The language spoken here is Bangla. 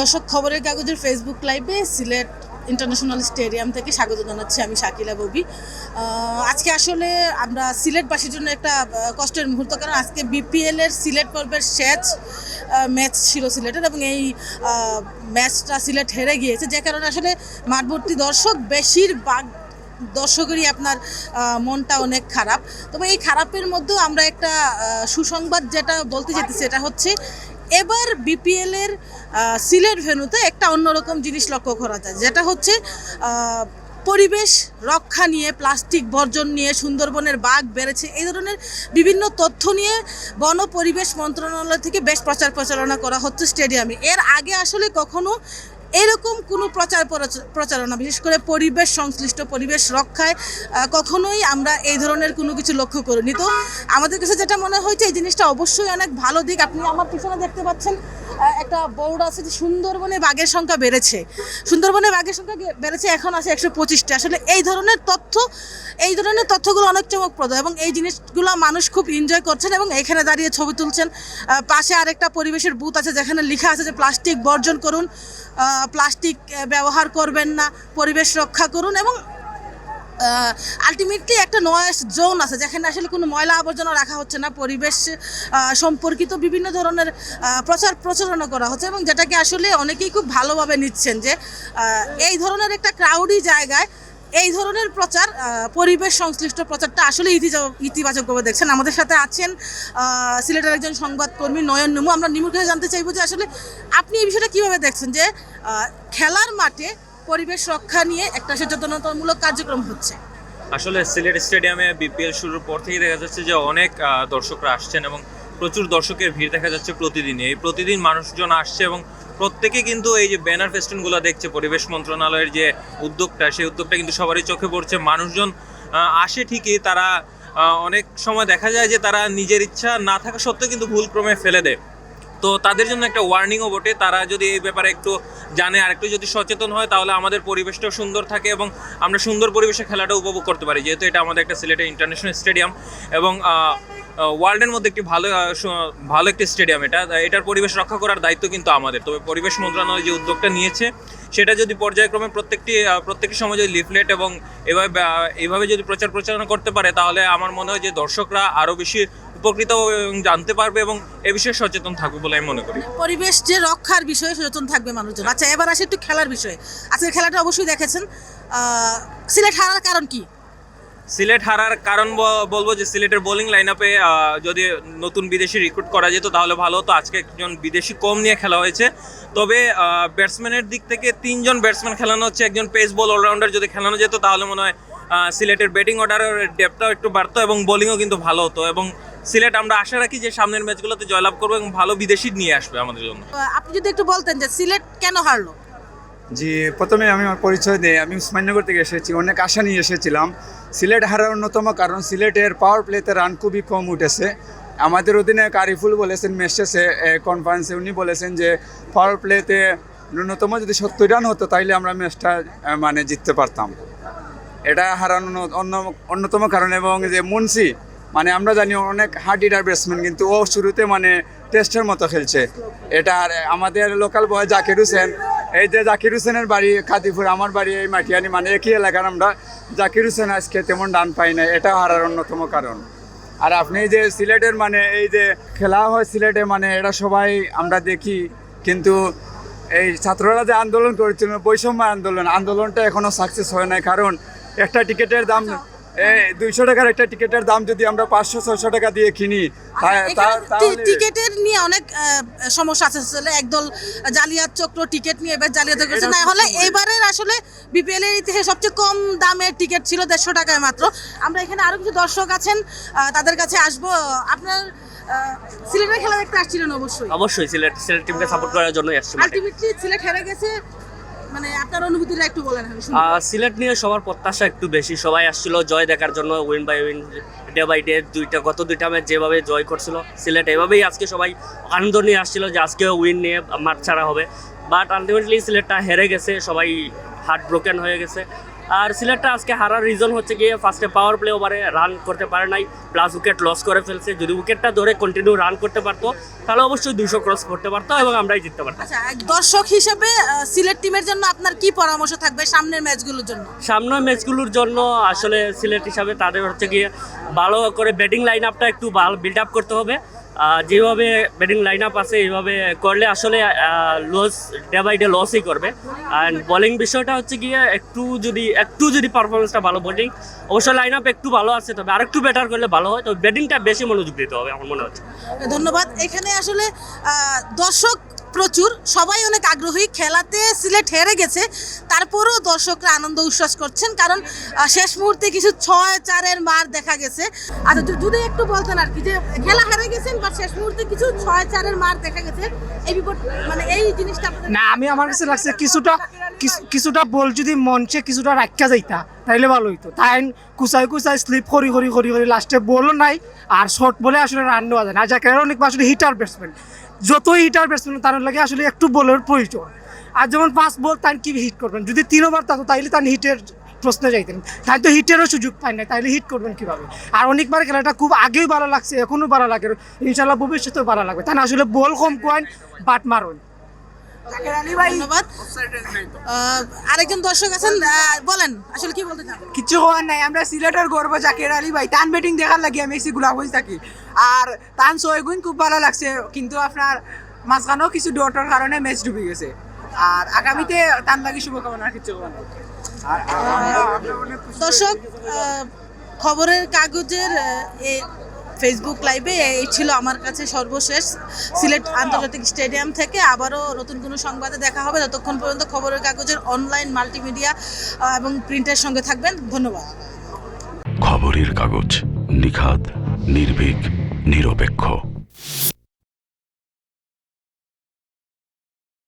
দর্শক খবরের কাগজের ফেসবুক লাইভে সিলেট ইন্টারন্যাশনাল স্টেডিয়াম থেকে স্বাগত জানাচ্ছি আমি শাকিলা ববি। আজকে আসলে আমরা সিলেটবাসীর জন্য একটা কষ্টের মুহূর্ত, কারণ আজকে বিপিএলের সিলেট পর্বের শেষ ম্যাচ ছিল সিলেটের এবং এই ম্যাচটা সিলেট হেরে গিয়েছে। যে কারণে আসলে মাঠবর্তী দর্শক বেশিরভাগ দর্শকেরই আপনার মনটা অনেক খারাপ। তবে এই খারাপের মধ্যেও আমরা একটা সুসংবাদ যেটা বলতে যেতেছি এটা হচ্ছে, এবার বিপিএল এর সিলেট ভেন্যুতে একটা অন্যরকম জিনিস লক্ষ্য করা যায়, যেটা হচ্ছে পরিবেশ রক্ষা নিয়ে, প্লাস্টিক বর্জন নিয়ে, সুন্দরবনের বাঘ বেড়েছে, এই ধরনের বিভিন্ন তথ্য নিয়ে বন পরিবেশ মন্ত্রণালয় থেকে বেশ প্রচার প্রচারণা করা হচ্ছে স্টেডিয়ামে। এর আগে আসলে কখনো এরকম কোনো প্রচার প্রচার- প্রচারণা, বিশেষ করে পরিবেশ সংশ্লিষ্ট পরিবেশ রক্ষায় কখনোই আমরা এই ধরনের কোনো কিছু লক্ষ্য করিনি। তো আমাদের কাছে যেটা মনে হয়েছে, এই জিনিসটা অবশ্যই অনেক ভালো দিক। আপনি আমার পিছনে দেখতে পাচ্ছেন একটা বোর্ড আছে যে সুন্দরবনে বাঘের সংখ্যা বেড়েছে। সুন্দরবনে বাঘের সংখ্যা বেড়েছে, এখন আছে একশো পঁচিশটা। আসলে এই ধরনের তথ্য, এই ধরনের তথ্যগুলো অনেক চমকপ্রদ এবং এই জিনিসগুলো মানুষ খুব এনজয় করছেন এবং এখানে দাঁড়িয়ে ছবি তুলছেন। পাশে আরেকটা পরিবেশের বুথ আছে যেখানে লেখা আছে যে প্লাস্টিক বর্জন করুন প্লাস্টিক ব্যবহার করবেন না, পরিবেশ রক্ষা করুন এবং আলটিমেটলি একটা নয়েস জোন আছে, যেখানে আসলে কোনো ময়লা আবর্জনা রাখা হচ্ছে না, পরিবেশ সম্পর্কিত বিভিন্ন ধরনের প্রচার প্রচারণা করা হচ্ছে এবং যেটাকে আসলে অনেকেই খুব ভালোভাবে নিচ্ছেন যে এই ধরনের একটা ক্রাউডি জায়গায় এই ধরনের প্রচার পরিবেশ সংশ্লিষ্ট প্রচারটা আসলে ইতিবাচক ইতিবাচকভাবে দেখছেন। আমাদের সাথে আছেন সিলেটের একজন সংবাদকর্মী নয়ন নিমু। আমরা নিমুর জানতে চাইব যে আসলে আপনি এই বিষয়টা কীভাবে দেখছেন যে খেলার মাঠে পরিবেশ রক্ষা নিয়ে একটা সচেতনতামূলক কার্যক্রম হচ্ছে। আসলে সিলেট স্টেডিয়ামে বিপিএল শুরুর পর থেকেই দেখা যাচ্ছে যে অনেক দর্শকরা আসছেন এবং প্রচুর দর্শকের ভিড় দেখা যাচ্ছে প্রতিদিনই। এই প্রতিদিন মানুষজন আসছে এবং প্রত্যেকে কিন্তু এই যে ব্যানার ফেস্টুনগুলো দেখছে, পরিবেশ মন্ত্রণালয়ের যে উদ্যোগটা, সেই উদ্যোগটা কিন্তু সবারই চোখে পড়ছে। মানুষজন আসে ঠিকই, তারা অনেক সময় দেখা যায় যে তারা নিজের ইচ্ছা না থাকা সত্ত্বেও কিন্তু ভুলক্রমে ফেলে দেয়। তো তাদের জন্য একটা ওয়ার্নিংও বটে। তারা যদি এই ব্যাপারে একটু জানে আর একটু যদি সচেতন হয় তাহলে আমাদের পরিবেশটাও সুন্দর থাকে এবং আমরা সুন্দর পরিবেশে খেলাটা উপভোগ করতে পারি। যেহেতু এটা আমাদের একটা সিলেটের ইন্টারন্যাশনাল স্টেডিয়াম এবং ওয়ার্ল্ডের মধ্যে একটি ভালো ভালো একটি স্টেডিয়াম এটা। এটার পরিবেশ রক্ষা করার দায়িত্ব কিন্তু আমাদের। তবে পরিবেশ মন্ত্রণালয় যে উদ্যোগটা নিয়েছে সেটা যদি পর্যায়ক্রমে প্রত্যেকটি প্রত্যেকটি সময় যদি লিফলেট এবং এভাবে আহ, এইভাবে যদি প্রচার প্রচারণা করতে পারে তাহলে আমার মনে হয় যে দর্শকরা আরও বেশি উপকৃত এবং জানতে পারবে এবং এ বিষয়ে সচেতন থাকবে বলে আমি মনে করি। পরিবেশ যে রক্ষার বিষয়ে সচেতন থাকবে মানুষজন। আচ্ছা এবার আসে একটু খেলার বিষয়ে। আজকের খেলাটা অবশ্যই দেখেছেন। সিলেট হারার কারণ কি? সিলেট হারার কারণ বলব যে সিলেটের বোলিং লাইন আপে যদি নতুন বিদেশি রিক্রুট করা যেত তাহলে ভালো হতো। আজকে একজন বিদেশি কম নিয়ে খেলা হয়েছে। তবে ব্যাটসম্যানের দিক থেকে তিনজন ব্যাটসম্যান খেলানো হচ্ছে। একজন পেস বল অলরাউন্ডার যদি খেলানো যেত তাহলে মনে হয় সিলেটের ব্যাটিং অর্ডারের ডেপটাও একটু বাড়তো এবং বোলিংও কিন্তু ভালো হতো এবং সিলেট আমরা আশা রাখি যে সামনের ম্যাচগুলোতে জয়লাভ করব এবং ভালো বিদেশি নিয়ে আসবে আমাদের জন্য। আপনি যদি একটু বলতেন যে সিলেট কেন হারলো? জি প্রথমে আমি আমার পরিচয় দিই। আমি উসমাননগর থেকে এসেছি অনেক আশা নিয়ে এসেছিলাম। সিলেট হারার অন্যতম কারণ সিলেটের পাওয়ার প্লেতে রান খুবই কম উঠেছে। আমাদের অধিনায়ক আরিফুল বলেছেন মেসেসে কনফারেন্সে উনি বলেছেন যে পাওয়ার প্লেতে ন্যূনতম যদি সত্তর রান হতো তাইলে আমরা ম্যাচটা মানে জিততে পারতাম। এটা হারানোর অন্য অন্যতম কারণ এবং যে মুন্সি মানে আমরা জানি অনেক হার্ড হিটার ব্যাটসম্যান কিন্তু ও শুরুতে মানে টেস্টের মতো খেলছে। এটা আর আমাদের লোকাল বয় জাকির হোসেন, এই যে জাকির হোসেনের বাড়ি খাদিপুর আমার বাড়ি এই মাটিয়ানি মানে একই এলাকার আমরা, জাকির হোসেন আজকে তেমন ডান পাই না এটা হারার অন্যতম কারণ। আর আপনি যে সিলেটের মানে এই যে খেলা হয় সিলেটে মানে এটা সবাই আমরা দেখি, কিন্তু এই ছাত্ররা যে আন্দোলন করেছিল, বৈষম্য আন্দোলন, আন্দোলনটা এখনও সাকসেস হয় নাই, কারণ একটা টিকিটের দাম দুইশো টাকার একটা টিকিটের দাম যদি আমরা পাঁচশো ছয়শো টাকা দিয়ে কিনি তা- টিকেটের নিয়ে অনেক সমস্যা আছে। আসলে একদল জালিয়াত চক্র টিকিট নিয়ে এবার জালিয়াত করেছে। না হলে। এবারের আসলে বিপিএল এর ইতিহাসে সবচেয়ে কম দামের টিকিট ছিল দেড়শো টাকায় মাত্র। আমরা এখানে আরও কিছু দর্শক আছেন তাদের কাছে আসব। আপনার সিলেটের খেলা দেখতে আসছিলেন অবশ্যই? অবশ্যই সিলেট সিলেট টিমকে সাপোর্ট করার জন্যই আসছি। আলটিমেটলি সিলেট হেরে গেছে। মানে আপনার অনুভূতিটা একটু বলেন সিলেট নিয়ে সবার প্রত্যাশা একটু বেশি। সবাই আসছিল জয় দেখার জন্য win by win day by day দুইটা গত দুইটা ম্যাচ যেভাবে জয় করছিল সিলেট এভাবেই আজকে সবাই আনন্দ নিয়ে আসছিল যে আজকেও উইন নিয়ে মাঠ ছাড়া হবে। বাট আলটিমেটলি সিলেটটা হেরে গেছে সবাই হার্ট ব্রোকেন হয়ে গেছে। আর সিলেটটা আজকে হারার রিজন হচ্ছে গিয়ে ফার্স্টে পাওয়ার প্লে ওভারে রান করতে পারে নাই প্লাস উইকেট লস করে ফেলছে। যদি উইকেটটা ধরে কন্টিনিউ রান করতে পারতো তাহলে অবশ্যই দুশো ক্রস করতে পারতো এবং আমরাই জিততে পারতাম। আচ্ছা এক দর্শক হিসেবে সিলেট টিমের জন্য আপনার কি পরামর্শ থাকবে সামনের ম্যাচগুলোর জন্য? সামনের ম্যাচগুলোর জন্য আসলে সিলেট হিসাবে তাদের হচ্ছে গিয়ে ভালো করে ব্যাটিং লাইন আপটা একটু ভালো বিল্ড আপ করতে হবে। যেভাবে ব্যাটিং লাইন আপ আছে, এইভাবে করলে আসলে লস ডে বাই ডে লসই করবে। অ্যান্ড বোলিং বিষয়টা হচ্ছে গিয়ে, একটু যদি একটু যদি পারফরমেন্সটা ভালো বোলিং অবশ্য লাইন আপ একটু ভালো আছে, তবে আরেকটু বেটার করলে ভালো হয়। তবে ব্যাটিংটা বেশি মনোযোগ দিতে হবে, আমার মনে হচ্ছে। ধন্যবাদ। এখানে আসলে দর্শক প্রচুর। সবাই অনেক আগ্রহী। খেলাতে সিলেট হেরে গেছে। তারপরেও দর্শকরা আনন্দ উচ্ছ্বাস করছেন। কারণ শেষ মুহূর্তে কিছু ছয় চারের মার দেখা গেছে। আচ্ছা যদি- একটু বলতেন আর কি যে, খেলা হেরে গেছেন বা শেষ মুহূর্তে কিছু ছয় চারের মার দেখা গেছে। এই বিপদ মানে এই জিনিসটা না, আমি আমার কাছে লাগছে কিছুটা কিছুটা বল যদি মঞ্চে কিছুটা রাখা যাইতা, তাইলে ভালো হইতো। তাই কুচাই কুচাই স্লিপ করি করি করি করি লাস্টে বলও নাই, আর শর্ট বলে আসলে রান নেওয়া যায় না। যাকে অনেক আসলে হিটার ব্যাটসম্যান যতই হিটার ব্যাটসম্যান তার লাগে আসলে একটু বলের প্রয়োজন। আর যেমন পাঁচ বল তার কি হিট করবেন? যদি তিন ওভার থাকতো তাইলে তার হিটের প্রশ্নে যাইতেন। তাই তো হিটেরও সুযোগ পায় না তাইলে হিট করবেন কীভাবে? আর অনেকবার খেলাটা খুব আগেও ভালো লাগছে, এখনও ভালো লাগে। ইনশাল্লাহ ভবিষ্যতেও ভালো লাগবে। তাই আসলে বল কম কয়েন, বাট মারুন। ধন্যবাদ। আহ, আরেকজন দর্শক আছেন বলেন আসলে কি বলতে চান? কিচ্ছু হওয়ার নাই আমরা সিলেটের গর্ব জাকির আলী ভাই। টান ব্যাটিং দেখার লাগি আমি এসে গুলাবই থাকি। আর টান ছয় গুণ খুব ভালো লাগছে কিন্তু আপনার মাঝখানেও কিছু ডটর কারণে ম্যাচ ডুবে গেছে। আর আগামীতে টান লাগি শুভকামনা হওয়ার দর্শক খবরের কাগজের এ ফেসবুক লাইভে এই ছিল আমার কাছে সর্বশেষ সিলেট আন্তর্জাতিক স্টেডিয়াম থেকে। আবারও নতুন কোনো সংবাদে দেখা হবে। ততক্ষণ পর্যন্ত খবরের কাগজের অনলাইন মাল্টিমিডিয়া এবং প্রিন্টের সঙ্গে থাকবেন। ধন্যবাদ। খবরের কাগজ নিখাত নির্ভীক, নিরপেক্ষ।